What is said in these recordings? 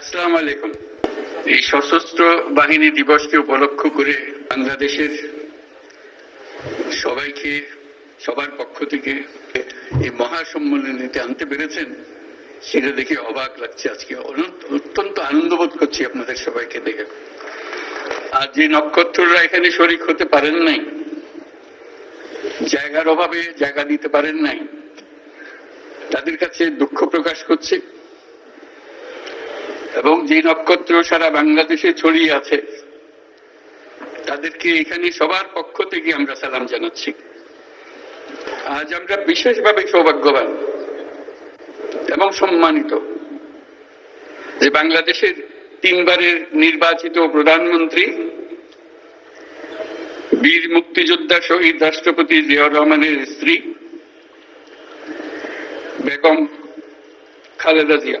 আসসালামু আলাইকুম এই সশস্ত্র বাহিনী দিবসকে উপলক্ষ করে বাংলাদেশের সবাইকে, সবার পক্ষ থেকে এই মহাসম্মেলনীতে আনতে পেরেছেন, সেটা দেখে অবাক লাগছে আজকে। অত্যন্ত আনন্দ বোধ করছি আপনাদের সবাইকে দেখে। আর যে নক্ষত্ররা এখানে শরিক হতে পারেন নাই, জায়গার অভাবে জায়গা দিতে পারেন নাই, তাদের কাছে দুঃখ প্রকাশ করছি। এবং যে নক্ষত্র সারা বাংলাদেশে ছড়িয়ে আছে, তাদেরকে এখানে সবার পক্ষ থেকে আমরা সালাম জানাচ্ছি। আজ আমরা বিশেষভাবে সৌভাগ্যবান এবং সম্মানিত যে বাংলাদেশের তিনবারের নির্বাচিত প্রধানমন্ত্রী বীর মুক্তিযোদ্ধা শহীদ রাষ্ট্রপতি জিয়াউর রহমানের স্ত্রী বেগম খালেদা জিয়া।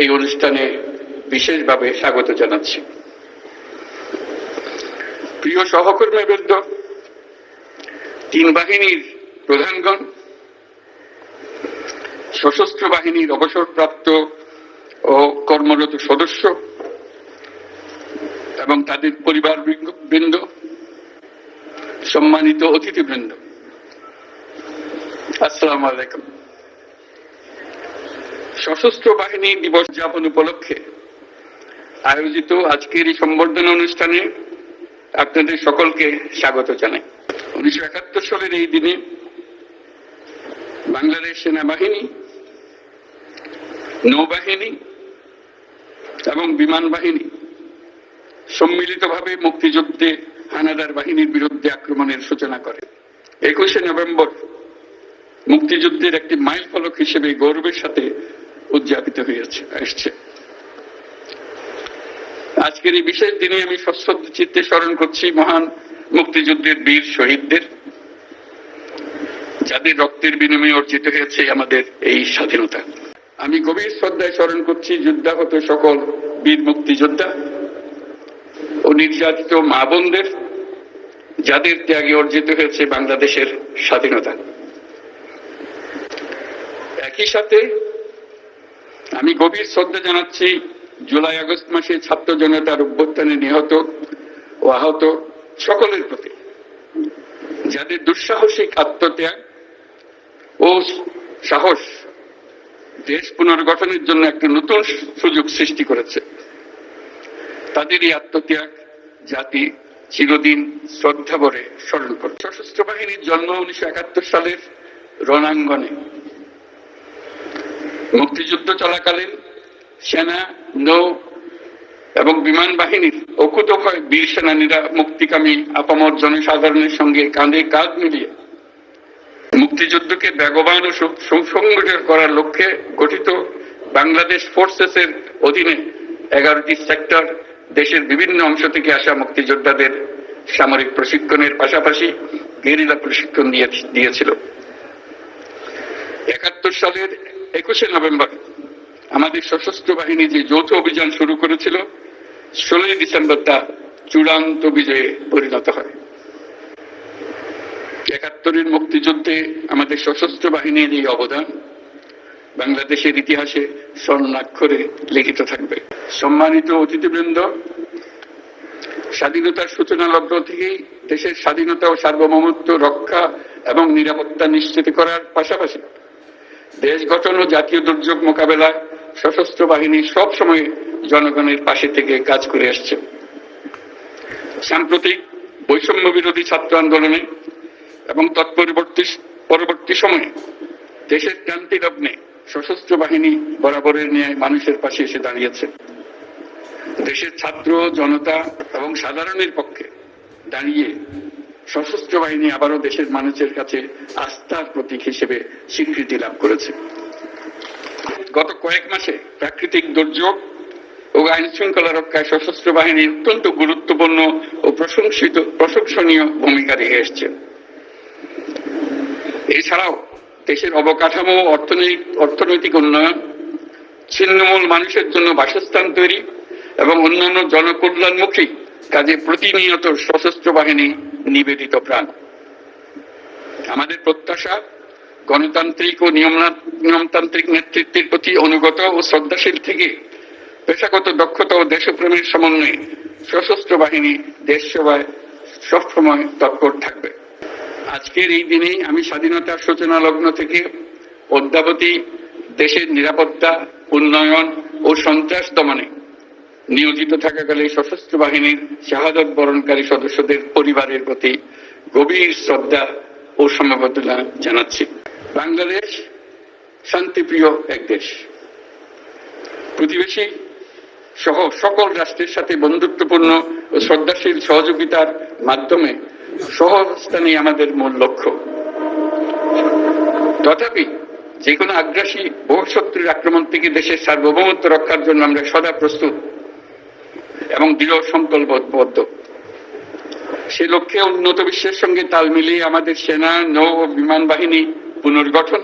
এই অনুষ্ঠানে বিশেষভাবে স্বাগত জানাচ্ছি। প্রিয় সহকর্মী সহকর্মীবৃন্দ, তিন বাহিনীর প্রধানগণ, সশস্ত্র বাহিনীর অবসরপ্রাপ্ত ও কর্মরত সদস্য এবং তাদের পরিবার বৃন্দ সম্মানিত অতিথিবৃন্দ। আসসালামু আলাইকুম। সশস্ত্র বাহিনী দিবস যাপন উপলক্ষে আয়োজিত আজকের এই সম্বর্ধনা অনুষ্ঠানে আপনাদের সকলকে স্বাগত জানাই। উনিশশো একাত্তর সালের এই দিনে বাংলাদেশ সেনাবাহিনী, নৌবাহিনী এবং বিমান বাহিনী সম্মিলিতভাবে মুক্তিযুদ্ধে হানাদার বাহিনীর বিরুদ্ধে আক্রমণের সূচনা করে। একুশে নভেম্বর মুক্তিযুদ্ধের একটি মাইল ফলক হিসেবে গৌরবের সাথে উদযাপিত হয়েছে, আসছে। আজকের এই বিশেষ দিনে আমি সশ্রদ্ধ চিত্তে স্মরণ করছি মহান মুক্তিযুদ্ধের বীর শহীদদের। যাদের রক্তের বিনিময়ে অর্জিত হয়েছে আমাদের এই স্বাধীনতা। আমি গভীর শ্রদ্ধায় স্মরণ করছি যুদ্ধাহত সকল বীর মুক্তিযোদ্ধা ও নির্যাতিত মা বোনদের, যাদের ত্যাগে অর্জিত হয়েছে বাংলাদেশের স্বাধীনতা। একই সাথে আমি গভীর শ্রদ্ধা জানাচ্ছি, জুলাই আগস্ট মাসে ছাত্র জনতার অভ্যুত্থানে নিহত ও আহত সকলের প্রতি। যাদের দুঃসাহসিক আত্মত্যাগ ও সাহস দেশ পুনর্গঠনের জন্য একটা নতুন সুযোগ সৃষ্টি করেছে। তাদের এই আত্মত্যাগ জাতি চিরদিন শ্রদ্ধা ভরে স্মরণ করে সশস্ত্র বাহিনীর জন্ম উনিশশো একাত্তর সালের রণাঙ্গনে। মুক্তিযুদ্ধ চলাকালীন সেনা, নৌ এবং বিমান বাহিনীর অকুতভয় বীর সেনানীরা মুক্তিকামী আপামর জনসাধারণের সঙ্গে কাঁধে কাঁধ মিলিয়ে মুক্তিযুদ্ধকে বেগবান ও সুসংগঠিত করার লক্ষ্যে গঠিত বাংলাদেশ ফোর্সেসের অধীনে এগারোটি সেক্টর দেশের বিভিন্ন অংশ থেকে আসা মুক্তিযোদ্ধাদের সামরিক প্রশিক্ষণের পাশাপাশি গেরিলা প্রশিক্ষণ দিয়েছিল। একাত্তর সালের একুশে নভেম্বর আমাদের সশস্ত্র বাহিনী যে যৌথ অভিযান শুরু করেছিল, ষোলোই ডিসেম্বর তা চূড়ান্ত বিজয়ে পরিণত হয়। একাত্তরের মুক্তিযুদ্ধে আমাদের সশস্ত্র বাহিনীর এই অবদান বাংলাদেশের ইতিহাসে স্বর্ণাক্ষরে লিখিত থাকবে। সম্মানিত অতিথিবৃন্দ, স্বাধীনতার সূচনা লগ্ন থেকেই দেশের স্বাধীনতা ও সার্বভৌমত্ব রক্ষা এবং নিরাপত্তা নিশ্চিত করার পাশাপাশি দেশ গঠন ও জাতীয় দুর্যোগ মোকাবেলায় সশস্ত্র বাহিনী সব সময় জনগণের পাশে থেকে কাজ করে আসছে। সাম্প্রতিক বৈষম্য বিরোধী ছাত্র আন্দোলনে এবং তৎপরবর্তী পরবর্তী সময়ে দেশের ক্রান্তি লগ্নে সশস্ত্র বাহিনী বরাবরের ন্যায় মানুষের পাশে এসে দাঁড়িয়েছে। দেশের ছাত্র, জনতা এবং সাধারণের পক্ষে দাঁড়িয়ে সশস্ত্র বাহিনী আবারও দেশের মানুষের কাছে আস্থার প্রতীক হিসেবে স্বীকৃতি লাভ করেছে। গত কয়েক মাসে প্রাকৃতিক দুর্যোগ ও আইন শৃঙ্খলা রক্ষায় সশস্ত্র বাহিনী অত্যন্ত গুরুত্বপূর্ণ ও প্রশংসিত, প্রশংসনীয় ভূমিকা রেখে এসছে। এছাড়াও দেশের অবকাঠামো অর্থনৈতিক অর্থনৈতিক উন্নয়ন, ছিন্নমূল মানুষের জন্য বাসস্থান তৈরি এবং অন্যান্য জনকল্যাণমুখী কাজে প্রতিনিয়ত সশস্ত্র বাহিনী নিবেদিত প্রাণ। আমাদের প্রত্যাশা গণতান্ত্রিক ও নিয়মতান্ত্রিক নেতৃত্বের প্রতি অনুগত ও শ্রদ্ধাশীল থেকে পেশাগত দক্ষতা ও দেশপ্রেমের সমন্বয়ে সশস্ত্র বাহিনী দেশ সেবায় সবসময় তৎপর থাকবে। আজকের এই দিনেই আমি স্বাধীনতার সূচনা লগ্ন থেকে অদ্যাবধি দেশের নিরাপত্তা, উন্নয়ন ও সন্ত্রাস দমনে নিয়োজিত থাকাকালে সশস্ত্র বাহিনীর শাহাদত বরণকারী সদস্যদের পরিবারের প্রতি গভীর শ্রদ্ধা ও সমবেদনা জানাচ্ছি। বাংলাদেশ শান্তিপ্রিয় এক দেশ। প্রতিবেশী সহ সকল রাষ্ট্রের সাথে বন্ধুত্বপূর্ণ ও শ্রদ্ধাশীল সহযোগিতার মাধ্যমে সহস্থানে আমাদের মূল লক্ষ্য। তথাপি যে কোনো আগ্রাসী বহু শত্রুর আক্রমণ থেকে দেশের সার্বভৌমত্ব রক্ষার জন্য আমরা সদা প্রস্তুত। এবং দৃঢ় সংকল্পবদ্ধ সে লক্ষ্যে উন্নত বিশ্বের সঙ্গে তাল মিলিয়ে আমাদের সেনা, নৌ ও বিমান বাহিনী পুনর্গঠন,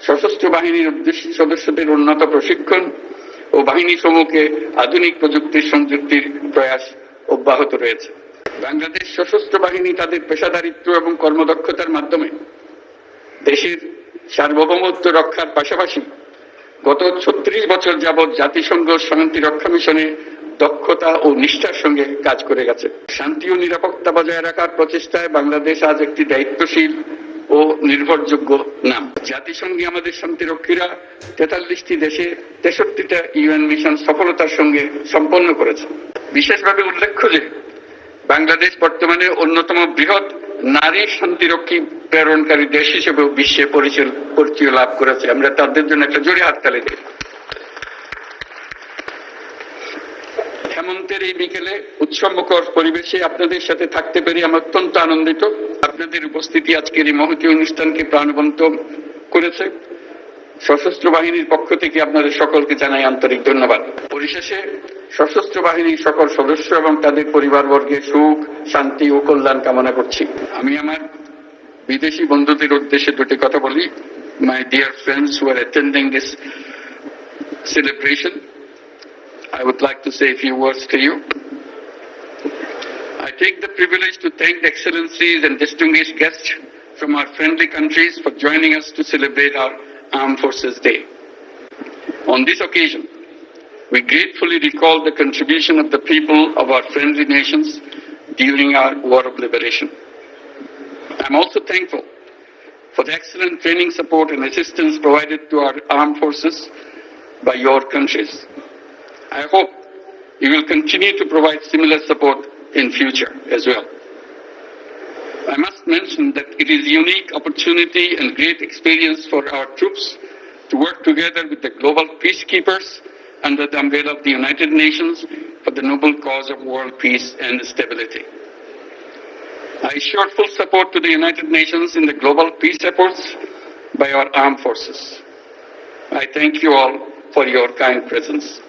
সশস্ত্র বাহিনীর উদ্দেশ্য সদস্যদের উন্নত প্রশিক্ষণ ও বাহিনী সমূহকে আধুনিক প্রযুক্তির সংযুক্তির প্রয়াস অব্যাহত রয়েছে। বাংলাদেশ সশস্ত্র বাহিনী তাদের পেশাদারিত্ব এবং কর্মদক্ষতার মাধ্যমে দেশের সার্বভৌমত্ব রক্ষার পাশাপাশি গত ছত্রিশ বছর যাবৎ জাতিসংঘ শান্তি রক্ষা মিশনে দক্ষতা ও নিষ্ঠার সঙ্গে কাজ করে গেছে। শান্তি ও নিরাপত্তা বজায় রাখার প্রচেষ্টায় বাংলাদেশ আজ একটি দায়িত্বশীল ও নির্ভরযোগ্য নাম। জাতিসংঘে আমাদের শান্তিরক্ষীরা তেতাল্লিশটি দেশে তেষট্টিটা ইউএন মিশন সফলতার সঙ্গে সম্পন্ন করেছে। বিশেষভাবে উল্লেখ্য যে, বাংলাদেশ বর্তমানে অন্যতম বৃহৎ নারী শান্তিরক্ষী প্রেরণকারী দেশ হিসেবেও বিশ্বে পরিচয় পরিচয় লাভ করেছে। আমরা তাদের জন্য একটা জোরে হাততালি দিই। হেমন্তের এই বিকেলে উৎসবমুখর পরিবেশে আপনাদের সাথে থাকতে পেরে আমি অত্যন্ত আনন্দিত। আপনাদের উপস্থিতি আজকের এই মহতী অনুষ্ঠানকে প্রাণবন্ত করেছে। সশস্ত্র বাহিনীর পক্ষ থেকে আপনাদের সকলকে জানাই আন্তরিক ধন্যবাদ। পরিশেষে সশস্ত্র বাহিনীর সকল সদস্য এবং তাদের পরিবারবর্গের সুখ, শান্তি ও কল্যাণ কামনা করছি। আমি আমার বিদেশি বন্ধুদের উদ্দেশ্যে দুটি কথা বলি। My dear friends who are attending this celebration I would like to say a few words to you. I take the privilege to thank the excellencies and distinguished guests from our friendly countries for joining us to celebrate our Armed Forces Day. On this occasion, we gratefully recall the contribution of the people of our friendly nations during our War of Liberation. I'm also thankful for the excellent training support and assistance provided to our armed forces by your countries. I hope you will continue to provide similar support in future as well. I must mention that it is a unique opportunity and great experience for our troops to work together with the global peacekeepers under the umbrella of the United Nations for the noble cause of world peace and stability. I assure full support to the United Nations in the global peace efforts by our armed forces. I thank you all for your kind presence.